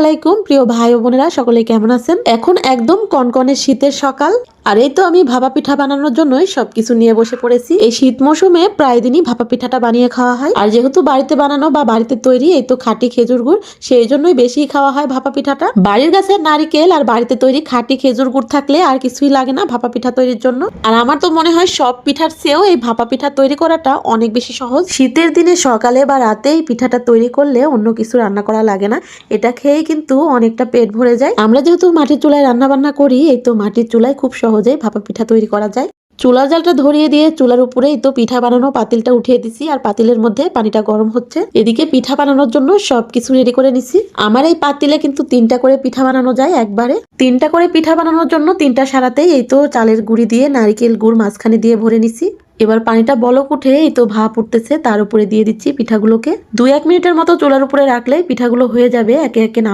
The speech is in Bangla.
আলাইকুম, প্রিয় ভাই বোনেরা সকলে কেমন আছেন? এখন একদম কনকনে শীতের সকাল। আর এই তো আমি ভাপা পিঠা বানানোর জন্যই সবকিছু নিয়ে বসে পড়েছি। এই শীত মৌসুমে প্রায় দিনই ভাপা পিঠাটা বানিয়ে খাওয়া হয়। আর যেহেতু বাড়িতে বানানো বা বাড়িতে তৈরি, এই তো খাঁটি খেজুর গুড়, সেই জন্যই বেশি খাওয়া হয় ভাপা পিঠাটা। বাড়ির গাছের নারিকেল আর বাড়িতে তৈরি খাঁটি খেজুর গুড় থাকলে আর কিছুই লাগে না ভাপা পিঠা তৈরির জন্য। আর আমার তো মনে হয় সব পিঠার চেয়েও এই ভাপা পিঠা তৈরি করাটা অনেক বেশি সহজ। শীতের দিনে সকালে বা রাতে এই পিঠাটা তৈরি করলে অন্য কিছু রান্না করা লাগে না। এটা খেয়েই কিন্তু অনেকটা পেট ভরে যায়। আমরা যেহেতু মাটির চুলায় রান্না বান্না করি, এই তো মাটির চুলায় খুব সহজেই ভাপা পিঠা তৈরি করা যায়। চুলার জালটা ধরিয়ে দিয়ে চুলার উপরে তো পিঠা বানানো, পাতিলটা উঠিয়ে দিছি আর পাতিলের মধ্যে পানিটা গরম হচ্ছে। এদিকে পিঠা বানানোর জন্য সবকিছু রেডি করে নিছি। আমার এই পাতিলে কিন্তু তিনটা করে পিঠা বানানো যায় একবারে। তিনটা করে পিঠা বানানোর জন্য তিনটা সারাতেই এই তো চালের গুঁড়ি দিয়ে নারিকেল গুড় মাঝখানে দিয়ে ভরে নিছি। এবার পানিটা বলক উঠে এই তো ভাপ উঠতেছে, তার উপরে দিয়ে দিচ্ছি পিঠাগুলোকে। দুই এক মিনিটের মতো চুলার উপরে রাখলে পিঠাগুলো হয়ে যাবে, একে একে নাম